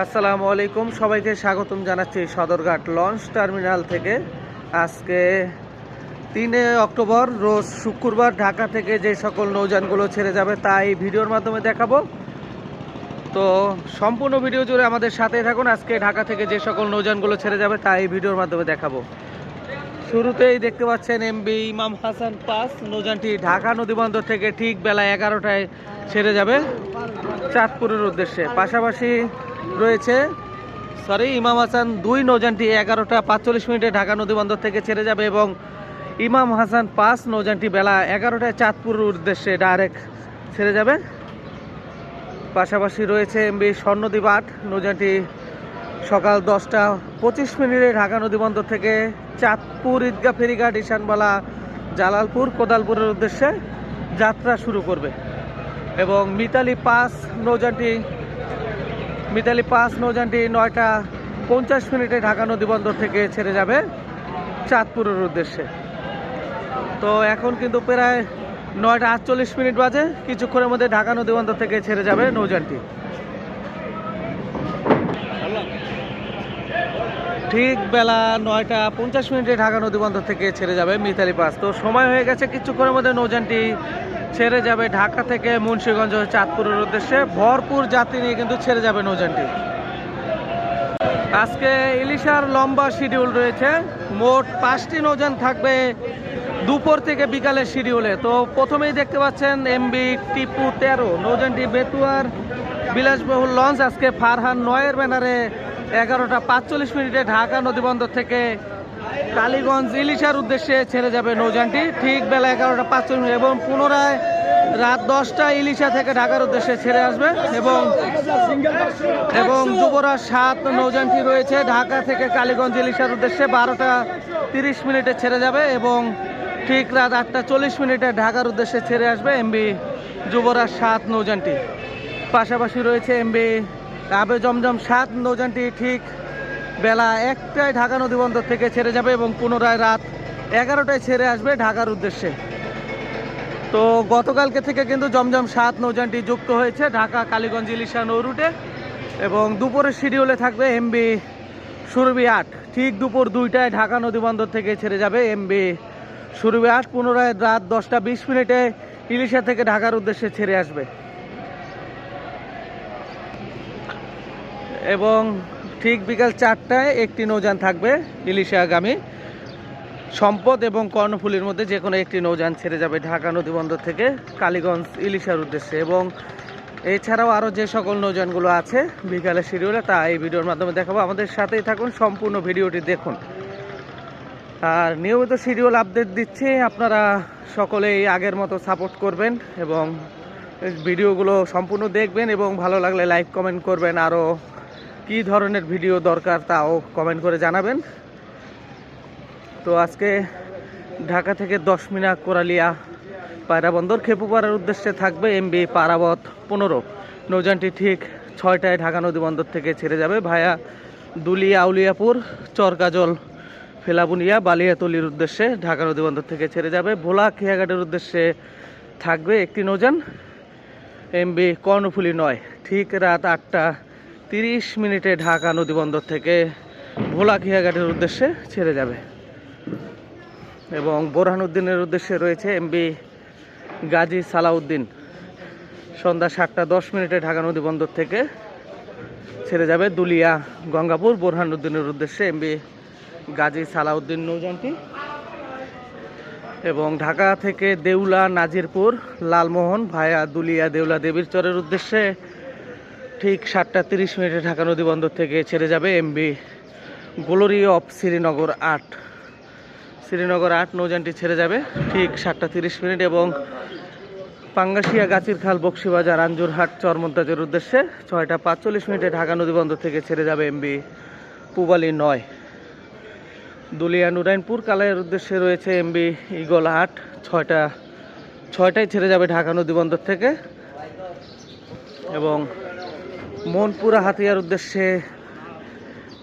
আসসালামু আলাইকুম। সবাইকে স্বাগতম জানাচ্ছি সদরঘাট লঞ্চ টার্মিনাল থেকে। আজকে তিনে অক্টোবর, রোজ শুক্রবার ঢাকা থেকে যে সকল নৌযানগুলো ছেড়ে যাবে তাই ভিডিওর মাধ্যমে দেখাবো। তো সম্পূর্ণ ভিডিও জুড়ে আমাদের সাথে থাকুন। আজকে ঢাকা থেকে যে সকল নৌযানগুলো ছেড়ে যাবে তাই ভিডিওর মাধ্যমে দেখাবো। শুরুতেই দেখতে পাচ্ছেন এমবি ইমাম হাসান পাস। নৌযানটি ঢাকা নদীবন্দর থেকে ঠিক বেলা এগারোটায় ছেড়ে যাবে চাঁদপুরের উদ্দেশ্যে। পাশাপাশি রয়েছে। সরি ইমাম হাসান দুই নৌযানটি এগারোটা পাঁচচল্লিশ মিনিটে ঢাকা নদীবন্দর থেকে ছেড়ে যাবে এবং ইমাম হাসান পাঁচ নৌযানটি বেলা এগারোটায় চাঁদপুর উদ্দেশ্যে ডাইরেক্ট ছেড়ে যাবে। পাশাপাশি রয়েছে এমবি স্বর্ণদ্বীপ আট, নৌযানটি সকাল দশটা পঁচিশ মিনিটে ঢাকা নদীবন্দর থেকে চাঁদপুর ঈদগাহ ফেরিঘাট, ঈশানবালা, জালালপুর, কোদালপুরের উদ্দেশ্যে যাত্রা শুরু করবে। এবং মিতালি পাস নৌযানটি মিতালি পাস নৌযানটি নয়টা পঞ্চাশ মিনিটে ঢাকা নদীবন্দর থেকে ছেড়ে যাবে চাঁদপুরের উদ্দেশ্যে। তো এখন কিন্তু প্রায় নয়টা আটচল্লিশ মিনিট বাজে, কিছুক্ষণের মধ্যে ঢাকা নদীবন্দর থেকে ছেড়ে যাবে নৌযানটি। ঠিক বেলা নয়টা পঞ্চাশ মিনিটে ঢাকা নদীবন্দর থেকে ছেড়ে যাবে মিতালি পাস তো সময় হয়ে গেছে, কিছুক্ষণের মধ্যে নৌযানটি ছেড়ে যাবে ঢাকা থেকে মুন্সীগঞ্জ চাঁদপুরের উদ্দেশ্যে। ভরপুর যাত্রী নিয়ে কিন্তু ছেড়ে যাবে নৌযানটি। আজকে ইলিশার লম্বা শিডিউল রয়েছে। মোট পাঁচটি নৌযান থাকবে দুপুর থেকে বিকালের শিডিউলে। তো প্রথমেই দেখতে পাচ্ছেন এমবি টিপু তেরো। নৌযানটি বেতুয়ার বিলাসবহুল লঞ্চ। আজকে ফারহান নয়ের ব্যানারে এগারোটা পাঁচচল্লিশ মিনিটে ঢাকা নদীবন্দর থেকে কালীগঞ্জ ইলিশার উদ্দেশ্যে ছেড়ে যাবে নৌযানটি। ঠিক বেলা এগারোটা পাঁচ মিনিট এবং পুনরায় রাত দশটা ইলিশা থেকে ঢাকার উদ্দেশ্যে ছেড়ে আসবে এবং এবং যুবরাজ সাত নৌযানটি রয়েছে। ঢাকা থেকে কালীগঞ্জ ইলিশার উদ্দেশ্যে বারোটা তিরিশ মিনিটে ছেড়ে যাবে এবং ঠিক রাত আটটা চল্লিশ মিনিটে ঢাকার উদ্দেশ্যে ছেড়ে আসবে এমবি যুবরাজ সাত নৌযানটি। পাশাপাশি রয়েছে এমবি আবে জমজম সাত নৌযানটি ঠিক বেলা একটায় ঢাকা নদীবন্দর থেকে ছেড়ে যাবে এবং পুনরায় রাত এগারোটায় ছেড়ে আসবে ঢাকার উদ্দেশ্যে। তো গতকালকে থেকে কিন্তু জমজম সাত নৌযানটি যুক্ত হয়েছে ঢাকা, কালীগঞ্জ, ইলিশা নৌ রুটে এবং দুপুরের শিডিউলে থাকবে এমবি সুরবি আট। ঠিক দুপুর দুইটায় ঢাকা নদীবন্দর থেকে ছেড়ে যাবে এমবি সুরবি আট। পুনরায় রাত দশটা বিশ মিনিটে ইলিশা থেকে ঢাকার উদ্দেশ্যে ছেড়ে আসবে। এবং ঠিক বিকাল চারটায় একটি নৌযান থাকবে ইলিশে আগামী সম্পদ এবং কর্ণফুলির মধ্যে যে কোনো একটি নৌযান ছেড়ে যাবে ঢাকা নদীবন্দর থেকে কালীগঞ্জ ইলিশার উদ্দেশ্যে। এবং এছাড়াও আরও যে সকল নৌযানগুলো আছে বিকালের শিডিউলে, তা এই ভিডিওর মাধ্যমে দেখাবো। আমাদের সাথেই থাকুন, সম্পূর্ণ ভিডিওটি দেখুন। আর নিয়মিত শিডিউল আপডেট দিচ্ছি, আপনারা সকলেই আগের মতো সাপোর্ট করবেন এবং ভিডিওগুলো সম্পূর্ণ দেখবেন এবং ভালো লাগলে লাইক, কমেন্ট করবেন, আরও কী ধরনের ভিডিও দরকার তাও কমেন্ট করে জানাবেন। তো আজকে ঢাকা থেকে দশ মিনা কোরালিয়া পায়রা বন্দর খেপুপাড়ার উদ্দেশ্যে থাকবে এমবি পারাবত পনেরো। নৌযানটি ঠিক ছয়টায় ঢাকা নদী বন্দর থেকে ছেড়ে যাবে ভায়া দুলিয়া আউলিয়াপুর, চরকাজল, ফেলাবুনিয়া, বালিয়াতলির উদ্দেশ্যে ঢাকা নদী বন্দর থেকে ছেড়ে যাবে। ভোলা খেয়াঘাটের উদ্দেশ্যে থাকবে একটি নৌযান, এমবি কর্ণফুলি নয়, ঠিক রাত আটটা তিরিশ মিনিটে ঢাকা নদী বন্দর থেকে খেয়াঘাটের উদ্দেশ্যে ছেড়ে যাবে। এবং বোরহানুদ্দিনের উদ্দেশ্যে রয়েছে এমবি গাজী সালাউদ্দিন। সন্ধ্যা সাতটা দশ মিনিটে ঢাকা নদী বন্দর থেকে ছেড়ে যাবে দুলিয়া, গঙ্গাপুর। বোরহানুদ্দিনের উদ্দেশ্যে এমবি গাজী সালাউদ্দিন নৌযানটি। এবং ঢাকা থেকে দেউলা, নাজিরপুর, লালমোহন ভায়া দুলিয়া, দেউলা দেবীর চরের উদ্দেশ্যে ঠিক সাতটা তিরিশ মিনিটে ঢাকা নদী বন্দর থেকে ছেড়ে যাবে এমবি গোলরি অফ শ্রীনগর আট। শ্রীনগর আট নৌযানটি ছেড়ে যাবে ঠিক সাতটা তিরিশ মিনিট এবং পাঙ্গাসিয়া গাছির খাল, বক্সিবাজার, আঞ্জুরহাট চরমন্তাজের উদ্দেশ্যে ছয়টা পাঁচচল্লিশ মিনিটে ঢাকা নদীবন্দর থেকে ছেড়ে যাবে এমবি পুবালি নয়। দুলিয়া নুরাইনপুর কালাইয়ের উদ্দেশ্যে রয়েছে এমবি ইগল আট। ছয়টা, ছয়টায় ছেড়ে যাবে ঢাকা নদীবন্দর থেকে এবং মনপুরা হাতিয়ার উদ্দেশ্যে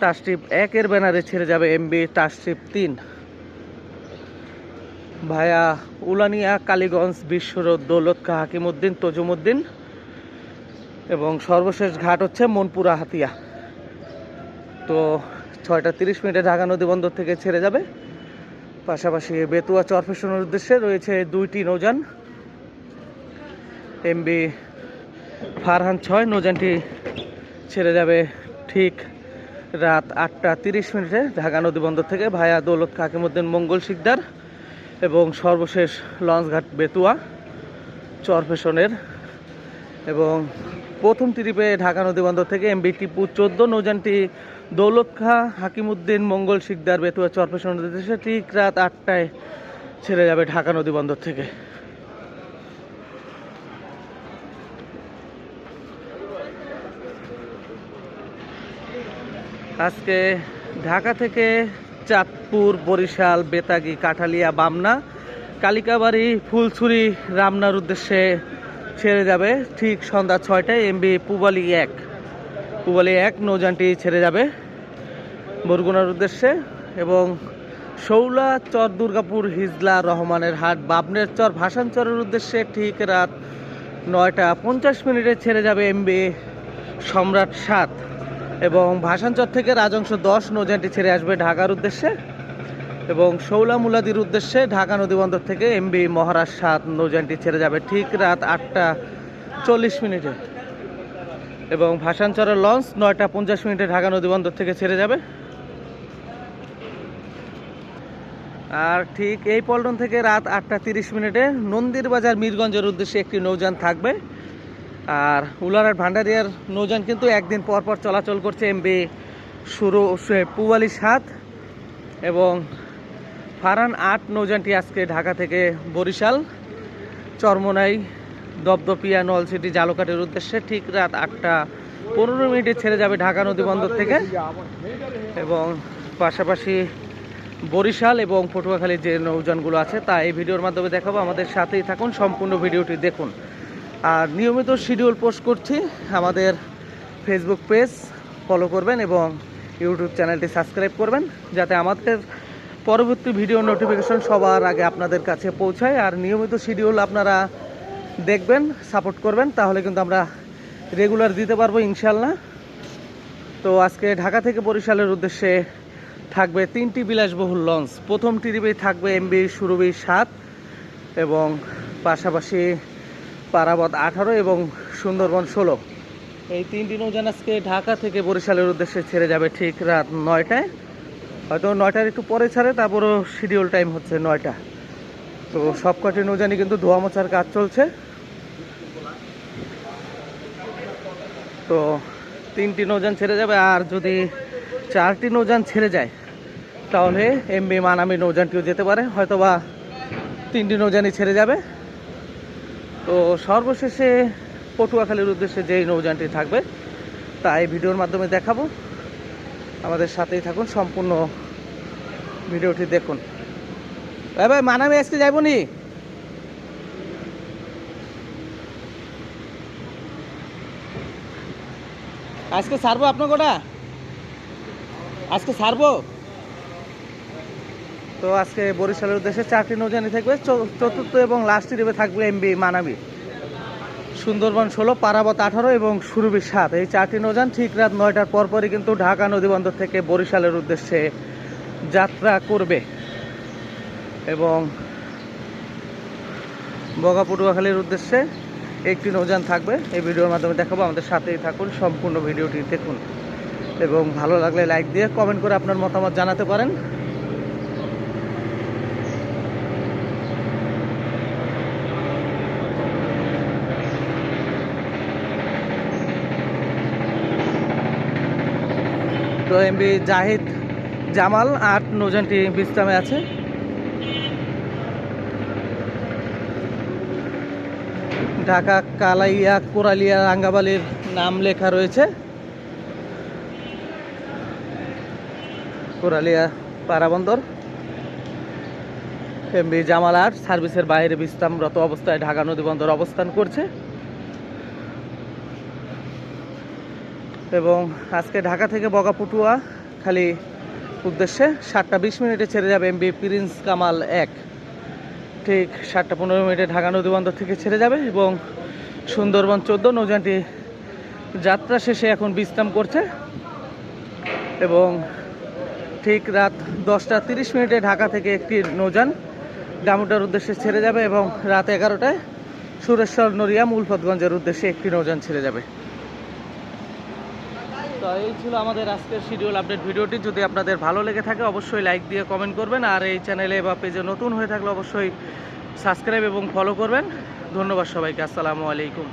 টাস্ট্রিপ একের ব্যানারে ছেড়ে যাবে এমবি টাস্ট্রিপ তিন। ভায়া উলানিয়া, কালীগঞ্জ বিশ্বরোড দৌলত খা হাকিমুদ্দিন তজুমুদ্দিন এবং সর্বশেষ ঘাট হচ্ছে মনপুরা হাতিয়া। তো ছয়টা তিরিশ মিনিটে ঢাকা নদী বন্দর থেকে ছেড়ে যাবে। পাশাপাশি বেতুয়া চরফেশনের উদ্দেশ্যে রয়েছে দুইটি নৌযান। এমবি ফারহান ছয়, নৌযানটি ছেড়ে যাবে ঠিক রাত আটটা তিরিশ মিনিটে ঢাকা নদী বন্দর থেকে ভায়া দৌলত কাকিমুদ্দিন মঙ্গল শিকদার এবং সর্বশেষ লঞ্চঘাট বেতুয়া চরফেশনের এবং প্রথম ট্রিপে ঢাকা নদী বন্দর থেকে এমবি টিপু চোদ্দ, নৌযানটি দৌলত খা হাকিমুদ্দিন মঙ্গল শিকদার বেতুয়া চরফেশন ঠিক রাত আটটায় ছেড়ে যাবে ঢাকা নদী বন্দর থেকে। আজকে ঢাকা থেকে চাঁদপুর, বরিশাল, বেতাগি, কাঠালিয়া, বামনা, কালিকাবাড়ি, ফুলছুরি, রামনার উদ্দেশ্যে ছেড়ে যাবে ঠিক সন্ধ্যা ছয়টায় এমবি পুবালি এক। পুবালি এক নৌযানটি ছেড়ে যাবে বরগুনার উদ্দেশ্যে এবং শৌলা চর দুর্গাপুর হিজলা রহমানের হাট বাবনের চর ভাসানচরের উদ্দেশ্যে ঠিক রাত নয়টা পঞ্চাশ মিনিটে ছেড়ে যাবে এমবি সম্রাট সাত। এবং ভাসানচর থেকে রাজংশ দশ নৌযানটি ছেড়ে আসবে ঢাকার উদ্দেশ্যে এবং শৌলা মুলাদির উদ্দেশ্যে ঢাকা নদীবন্দর থেকে এমবি মহারাজ সাত নৌযানটি ছেড়ে যাবে ঠিক রাত আটটা চল্লিশ মিনিটে। এবং ভাসানচরের লঞ্চ নয়টা পঞ্চাশ মিনিটে ঢাকা নদীবন্দর থেকে ছেড়ে যাবে। আর ঠিক এই পল্টন থেকে রাত আটটা তিরিশ মিনিটে নন্দীর বাজার মিরগঞ্জের উদ্দেশ্যে একটি নৌযান থাকবে। আর উলারহাট ভান্ডারিয়ার নৌযান কিন্তু একদিন পর পর চলাচল করছে এমবি শুরু পুয়ালি সাত এবং ফারান আট নৌযানটি আজকে ঢাকা থেকে বরিশাল, চরমনাই, দপদপিয়া, নলসিটি, জালকাটের উদ্দেশ্যে ঠিক রাত আটটা পনেরো মিনিটে ছেড়ে যাবে ঢাকা নদী বন্দর থেকে এবং পাশাপাশি বরিশাল এবং পটুয়াখালীর যে নৌযানগুলো আছে তা এই ভিডিওর মাধ্যমে দেখাবো। আমাদের সাথেই থাকুন, সম্পূর্ণ ভিডিওটি দেখুন। আর নিয়মিত শিডিউল পোস্ট করছি আমাদের ফেসবুক পেজ ফলো করবেন এবং ইউটিউব চ্যানেলটি সাবস্ক্রাইব করবেন, যাতে আমাদের পরবর্তী ভিডিও নোটিফিকেশন সবার আগে আপনাদের কাছে পৌঁছায়। আর নিয়মিত শিডিউল আপনারা দেখবেন সাপোর্ট করবেন, তাহলে কিন্তু আমরা রেগুলার দিতে পারব ইনশাল্লাহ তো আজকে ঢাকা থেকে বরিশালের উদ্দেশ্যে থাকবে তিনটি বিলাসবহুল লঞ্চ প্রথম ট্রিপেই থাকবে এমবি সুরবি সাত এবং পাশাপাশি পারাবত আঠারো এবং সুন্দরবন ষোলো। এই তিনটি নৌযান আজকে ঢাকা থেকে বরিশালের উদ্দেশ্যে ছেড়ে যাবে ঠিক রাত নয়টায়। হয়তো নয়টার একটু পরে ছাড়ে, তারপরও শিডিউল টাইম হচ্ছে নয়টা। তো সব কটি নৌজানি কিন্তু ধোয়া মোছার কাজ চলছে। তো তিনটি নৌযান ছেড়ে যাবে, আর যদি চারটি নৌযান ছেড়ে যায়, তাহলে এমবি মানামি নৌযানটিও যেতে পারে। হয়তোবা তিনটি নৌযানই ছেড়ে যাবে। তো সর্বশেষে পটুয়াখালীর উদ্দেশ্যে যেই নৌযানটি থাকবে, তা এই ভিডিওর মাধ্যমে দেখাবো। আমাদের সাথেই থাকুন, সম্পূর্ণ ভিডিওটি দেখুন। ভাই ভাই মানামি আজকে যাইব নি? আজকে ছাড়বো আপনার কোটা আজকে ছাড়বো তো আজকে বরিশালের উদ্দেশ্যে চারটি নৌজানি থাকবে। চতুর্থ এবং লাস্ট ট্রিপে থাকবে এমবি মানাবি। সুন্দরবন ষোলো, পারাবত আঠারো এবং সুরভি সাত। এই চারটি নৌযান ঠিক রাত নয়টার পরপরই কিন্তু ঢাকা নদীবন্দর থেকে বরিশালের উদ্দেশ্যে যাত্রা করবে। এবং বগা পটুয়াখালীর উদ্দেশ্যে একটি নৌযান থাকবে। এই ভিডিওর মাধ্যমে দেখাবো। আমাদের সাথেই থাকুন, সম্পূর্ণ ভিডিওটি দেখুন। এবং ভালো লাগলে লাইক দিয়ে কমেন্ট করে আপনার মতামত জানাতে পারেন। তো এমবি জাহিদ জামাল আট নৌজানটি বিশ্রামে আছে। ঢাকা, কালাইয়া, কোরালিয়া, রাঙ্গাবালির নাম লেখা রয়েছে। কোরালিয়া পারাবন্দর। এমবি জামাল আট সার্ভিসের বাইরে বিশ্রামরত অবস্থায় ঢাকা নদী বন্দর অবস্থান করছে। এবং আজকে ঢাকা থেকে বগাপুটুয়া, খালি উদ্দেশ্যে সাতটা বিশ মিনিটে ছেড়ে যাবে এমবি প্রিন্স কামাল এক। ঠিক সাতটা পনেরো মিনিটে ঢাকা নদীবন্দর থেকে ছেড়ে যাবে এবং সুন্দরবন চোদ্দ, নৌযানটি যাত্রা শেষে এখন বিশ্রাম করছে। এবং ঠিক রাত দশটা তিরিশ মিনিটে ঢাকা থেকে একটি নৌযান ডামুটার উদ্দেশ্যে ছেড়ে যাবে এবং রাত এগারোটায় সুরেশ্বর নড়িয়া মূলপতগঞ্জের উদ্দেশ্যে একটি নৌযান ছেড়ে যাবে। তো এই ছিল আমাদের আজকের শিডিউল আপডেট ভিডিওটি। যদি আপনাদের ভালো লেগে থাকে, অবশ্যই লাইক দিয়ে কমেন্ট করবেন। আর এই চ্যানেলে বা পেজে নতুন হয়ে থাকলে অবশ্যই সাবস্ক্রাইব এবং ফলো করবেন। ধন্যবাদ সবাইকে। আসসালামু আলাইকুম।